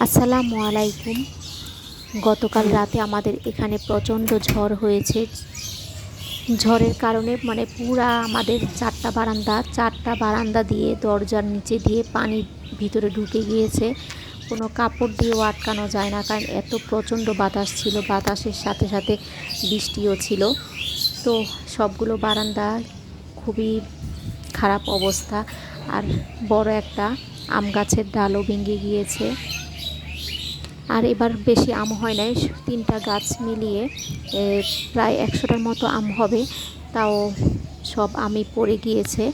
আসসালামু আলাইকুম। গতকাল রাতে আমাদের এখানে প্রচণ্ড ঝড় হয়েছে। ঝড়ের কারণে মানে পুরা আমাদের চারটা বারান্দা চারটা বারান্দা দিয়ে দরজার নিচে দিয়ে পানি ভিতরে ঢুকে গিয়েছে। কোনো কাপড় দিয়েও আটকানো যায় না, কারণ এত প্রচণ্ড বাতাস ছিল, বাতাসের সাথে সাথে বৃষ্টিও ছিল। তো সবগুলো বারান্দা খুবই খারাপ অবস্থা। আর বড় একটা আম গাছের ডালও ভেঙে গিয়েছে। আর এবার বেশি আম হয় নাই, তিনটা গাছ মিলিয়ে প্রায় একশোটার মতো আম হবে, তাও সব আমই পড়ে গিয়েছে।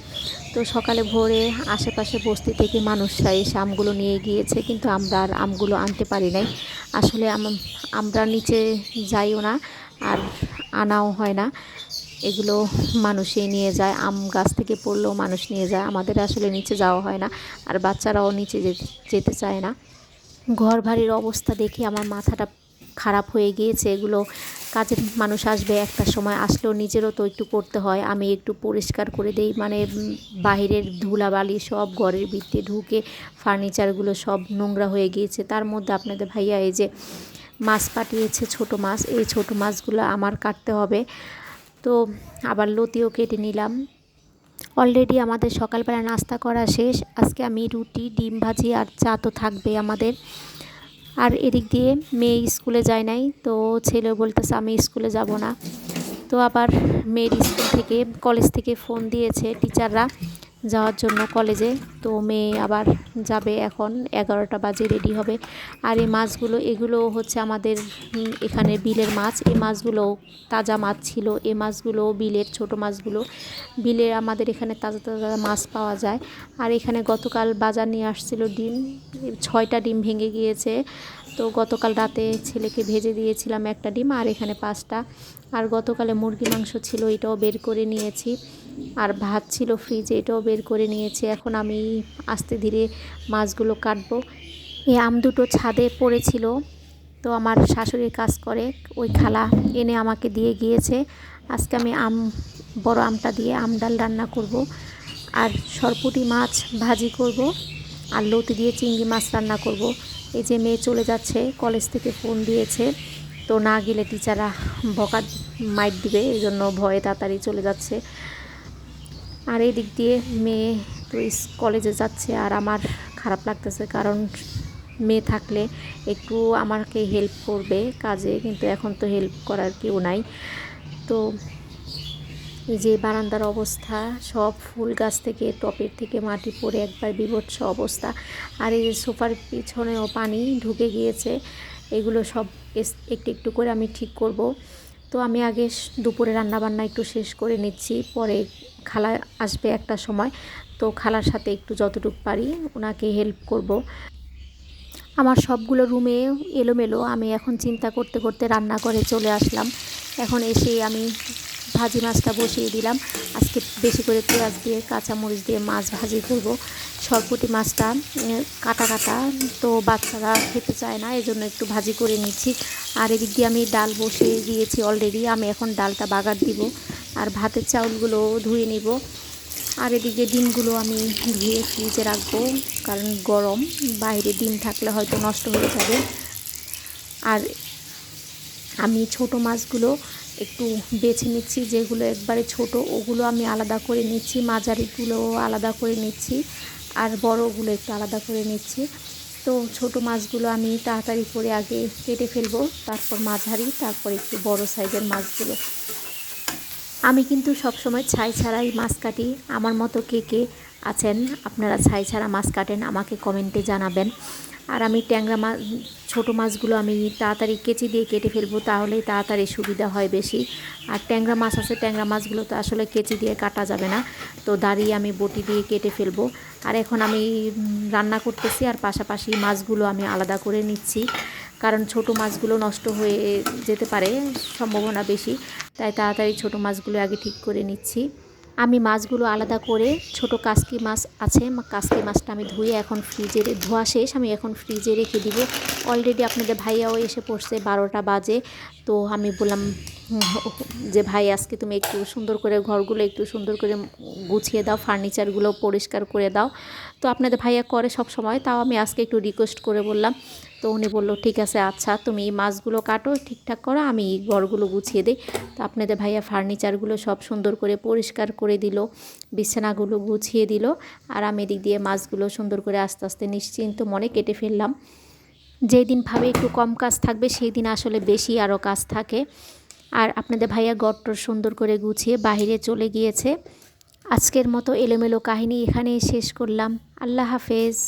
তো সকালে ভোরে আশেপাশে বস্তি থেকে মানুষরা এসে আমগুলো নিয়ে গিয়েছে, কিন্তু আমরা আর আমগুলো আনতে পারি নাই। আসলে আম- আমরা নিচে যাইও না, আর আনাও হয় না। এগুলো মানুষই নিয়ে যায়, আম গাছ থেকে পড়লেও মানুষ নিয়ে যায়, আমাদের আসলে নিচে যাওয়া হয় না, আর বাচ্চারাও নিচে যেতে চায় না। ঘর বাড়ির অবস্থা দেখে আমার মাথাটা খারাপ হয়ে গিয়েছে। এগুলো কাজের মানুষ আসবে একটা সময়, আসলেও নিজেরও তো একটু করতে হয়। আমি একটু পরিষ্কার করে দেই মানে বাহিরের ধুলাবালি সব ঘরের ভিতরে ঢুকে ফার্নিচারগুলো সব নোংরা হয়ে গিয়েছে। তার মধ্যে আপনাদের ভাইয়া এই যে মাছ পাঠিয়েছে, ছোট মাছ, এই ছোট মাছগুলো আমার কাটতে হবে। তো আবার লতিও কেটে নিলাম। অলরেডি আমাদের সকালবেলা নাস্তা করা শেষ। আজকে আমি রুটি, ডিম ভাজি আর চা তো থাকবে আমাদের। আর এদিক দিয়ে মেয়ে স্কুলে যায় নাই, তো ছেলে বলতেছে আমি স্কুলে যাব না। তো আবার মেয়ের স্কুল থেকে, কলেজ থেকে ফোন দিয়েছে টিচাররা যাওয়ার জন্য কলেজে তো মেয়ে আবার যাবে এখন, এগারোটা বাজে রেডি হবে। আর এই মাছগুলো, এগুলো হচ্ছে আমাদের এখানে বিলের মাছ। এই মাছগুলো তাজা মাছ ছিল। এই মাছগুলো বিলের, ছোট মাছগুলো। বিলে আমাদের এখানে তাজা তাজা মাছ পাওয়া যায়। আর এখানে গতকাল বাজার নিয়ে আসছিল ডিম। ছয়টা ডিম ভেঙে গিয়েছে। তো গতকাল রাতে ছেলেকে ভেজে দিয়েছিলাম একটা ডিম আর এখানে পাঁচটা। আর গতকালে মুরগি মাংস ছিল, এটাও বের করে নিয়েছি। আর ভাত ছিল ফ্রিজে এটাও বের করে নিয়েছি। এখন আমি আস্তে ধীরে মাছগুলো কাটবো। এই আম দুটো ছাদে পড়েছিল, তো আমার শাশুড়ির কাজ করে। ওই খালা এনে আমাকে দিয়ে গিয়েছে। আজকে আমি আম, বড় আমটা দিয়ে আম ডাল রান্না করব। আর সরপুটি মাছ ভাজি করব। আর লতি দিয়ে চিংড়ি মাছ রান্না করব। এই যে মেয়ে চলে যাচ্ছে কলেজ থেকে ফোন দিয়েছে। তো না গেলে টিচাররা বকা মাইট দিবে, এই জন্য ভয়ে তাড়াতাড়ি চলে যাচ্ছে। আর এই দিক দিয়ে মেয়ে তো কলেজে যাচ্ছে আর আমার খারাপ লাগতেছে, কারণ মেয়ে থাকলে একটু আমাকে হেল্প করবে কাজে, কিন্তু এখন তো হেল্প করার কেউ নাই। তো এই যে বারান্দার অবস্থা, সব ফুল গাছ থেকে, টপের থেকে মাটি পড়ে একবার বিভৎস অবস্থা। আর এই যে সোফার পিছনেও পানি ঢুকে গিয়েছে, এগুলো সব একটু একটু করে আমি ঠিক করব। তো আমি আগে দুপুরে রান্নাবান্না একটু শেষ করে নিচ্ছি, পরে খালা আসবে একটা সময়। তো খালার সাথে একটু যতটুকু পারি ওনাকে হেল্প করব। আমার সবগুলো রুমে এলোমেলো, আমি এখন চিন্তা করতে করতে রান্না করে চলে আসলাম। এখন এসে আমি ভাজি মাছটা বসিয়ে দিলাম। আজকে বেশি করে পেঁয়াজ দিয়ে, কাঁচামরিচ দিয়ে মাছ ভাজি করব। সরপুটি মাছটা কাটা কাটা, তো বাচ্চারা খেতে চায় না, এজন্য একটু ভাজি করে নিচ্ছি। আর এদিক দিয়ে আমি ডাল বসিয়ে দিয়েছি অলরেডি আমি এখন ডালটা বাগার দিব। আর ভাতের চাউলগুলো ধুয়ে নিব। আর এদিকে ডিমগুলো আমি ধুয়ে ফ্রিজে রাখব, কারণ গরম, বাইরে ডিম থাকলে হয়তো নষ্ট হয়ে যাবে। আর আমি ছোট মাছগুলো একটু বেছে নিচ্ছি, যেগুলো একবারে ছোট, ওগুলো আমি আলাদা করে নিচ্ছি, মাঝারিগুলো আলাদা করে নিচ্ছি আর বড়গুলো একটু আলাদা করে নিচ্ছি। তো ছোট মাছগুলো আমি তাড়াতাড়ি করে আগে কেটে ফেলব, তারপর মাঝারি, তারপর একটু বড় সাইজের মাছগুলো। আমি কিন্তু সবসময় ছাই ছাড়াই মাছ কাটি। আমার মতো কে কে আছেন, আপনারা ছাই ছাড়া মাছ কাটেন, আমাকে কমেন্টে জানাবেন। আর আমি ট্যাংরা মাছ ছোটো মাছগুলো আমি তাড়াতাড়ি কেচি দিয়ে কেটে ফেলব, তাহলেই তাড়াতাড়ি সুবিধা হয় বেশি। আর ট্যাংরা মাছ আছে, ট্যাংরা মাছগুলো তো আসলে কেচি দিয়ে কাটা যাবে না। তো দাঁড়িয়ে আমি বটি দিয়ে কেটে ফেলব। আর এখন আমি রান্না করতেছি, আর পাশাপাশি মাছগুলো আমি আলাদা করে নিচ্ছি। কারণ ছোট মাছগুলো নষ্ট হয়ে যেতে পারে, সম্ভাবনা বেশি। তাই তাড়াতাড়ি ছোট মাছগুলো আগে ঠিক করে নিচ্ছি। আমি মাছগুলো আলাদা করে ছোট কাসকি মাছ আছে কাসকি মাছটা আমি ধুয়ে এখন ফ্রিজে ধোয়া শেষ, আমি এখন ফ্রিজে রেখে দিব। অলরেডি আপনাদের ভাইয়াও এসে পড়ছে বারোটা বাজে, তো আমি বললাম যে ভাই, আজকে তুমি একটু সুন্দর করে ঘরগুলো একটু সুন্দর করে গুছিয়ে দাও, ফার্নিচারগুলো পরিষ্কার করে দাও। তো আপনাদের ভাইয়া করে সব সময় তাও আমি আজকে একটু রিকোয়েস্ট করে বললাম তো উনি বলল, ঠিক আছে আচ্ছা তুমি এই মাছগুলো কাটো, ঠিকঠাক করো, আমি এই ঘরগুলো গুছিয়ে দিই। তো আপনাদের ভাইয়া ফার্নিচারগুলো সব সুন্দর করে পরিষ্কার করে দিল, বিছানাগুলো গুছিয়ে দিল, আর আমি এদিক দিয়ে মাছগুলো সুন্দর করে আস্তে আস্তে নিশ্চিন্ত মনে কেটে ফেললাম। যেই দিন ভাবে একটু কম কাজ থাকবে সেই দিন আসলে বেশি আরও কাজ থাকে। আর আপনাদের ভাইয়া গট্টর সুন্দর করে গুছিয়ে বাইরে চলে গিয়েছে। আজকের মতো এলোমেলো কাহিনী এখানেই শেষ করলাম। আল্লাহ হাফেজ।